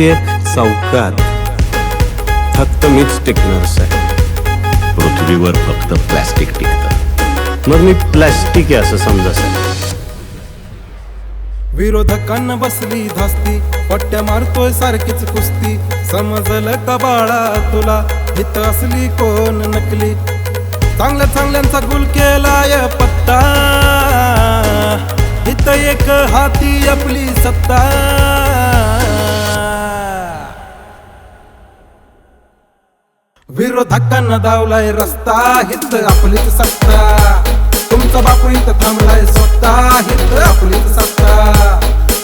प्रत्येक चौकात फक्त मीच टिकणार साहेब. पृथ्वीवर फक्त प्लॅस्टिक टिकतं. मग मी प्लॅस्टिक आहे असं समजा साहेब. विरोधकांना बसली धास्ती पट्ट्या मारतोय सारखीच कुस्ती. समजलं का बाळा तुला? हित असली कोण नकली? चांगल्या चांगल्यांचा गुल केलाय पत्ता. हित एक हाती आपली सत्ता. विरोधकांना धावलाय रस्ता हित आपलीच सत्ता. तुमचा बापू इथं थांबलाय स्वतः हित आपलीच सत्ता.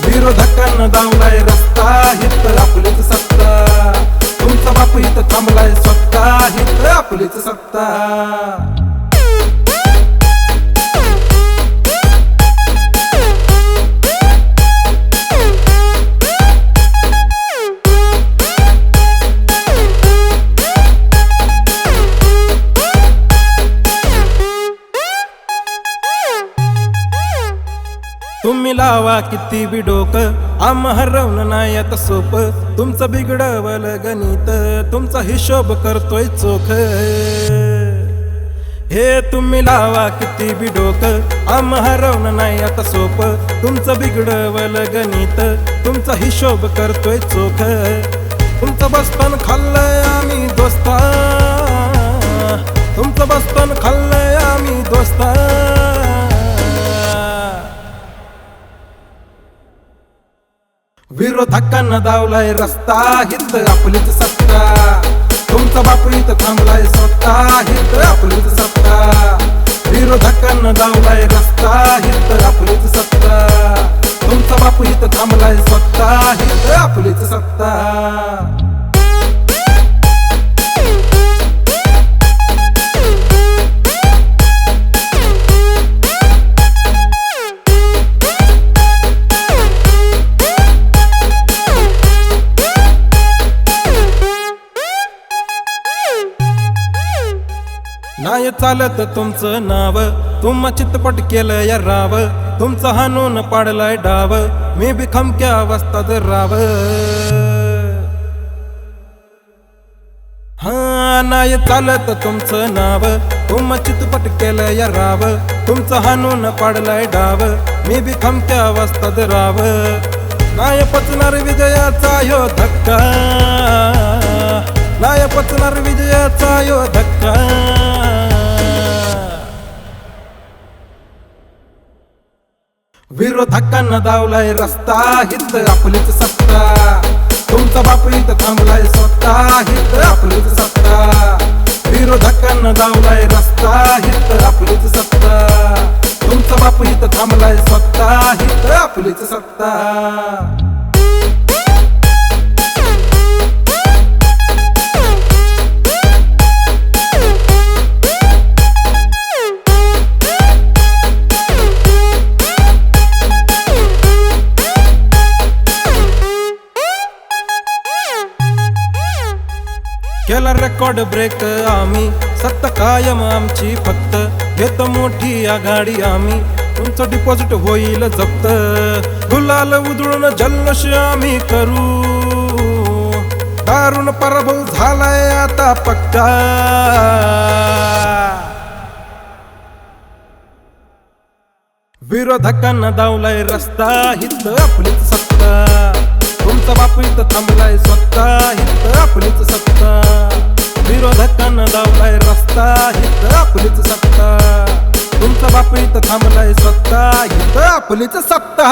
विरोधकांना धावलाय रस्ता हित आपलीच सत्ता. तुमचा बापू इथं थांबलाय स्वतः हित आपलीच सत्ता. तुम्ही लावा किती बी डोकं. आम हरवणं नाही सोप. तुमचं बिघडवल गणित तुमचा हिशोब करतोय चोख. हे तुम्ही लावा किती बी डोकं. आम हरवणं नाही सोप. तुमचं बिघडवल गणित तुमचा हिशोब करतोय चोख. तुमचं बसपण खा विरोधकांना धावलाय रस्ता हित आपलीच सत्ता. तुमचा बापू इथं थांबलाय स्वतः हित आपलीच सत्ता. विरोधकांना धावलाय रस्ता हित आपलीच सत्ता. तुमचा बापू इथं थांबलाय स्वतः हित आपलीच सत्ता. नाही चालत तुमचं नाव. तुम्हा चितपट केलं या राव. तुमचं हानून पाडलाय डाव. मी बी खमक्या अवस्थात राव. हा नाही चालत तुमचं नाव. तुम्हा चितपट केलं या राव. तुमचं हानून पाडलाय डाव. मी बी खमक्या अवस्थात राव. नाही पचणार विजयाचा यो धक्का. नाही पचणार विजयाचा यो धक्का. विरोधकांना दावलाय रस्ता हित आपलीच सत्ता. तुमचा बाप इथं थांबलाय स्वतः हित आपलीच सत्ता. विरोधकांना दावलाय रस्ता हित आपलीच सत्ता. तुमचा बाप इथं थांबलाय स्वतः हित आपलीच सत्ता. रेकॉर्ड ब्रेक आम्ही. सत्ता कायम आमची फक्त. घेतो मोठी आघाडी आम्ही. तुमचं डिपॉझिट होईल जप्त. गुलाल उधळून जल्लोष आम्ही करू. दारुण पराभव झालाय आता पक्का. विरोधकांना दावलाय रस्ता. हित आपलीच सत्ता. तुमचा बाप इथं थांबलाय स्वतः. हित आपलीच सत्ता रस्ता हित आपलीच सत्ता. तुमचा बाप इथं थांबलाय स्वतः हित आपलीच सत्ता.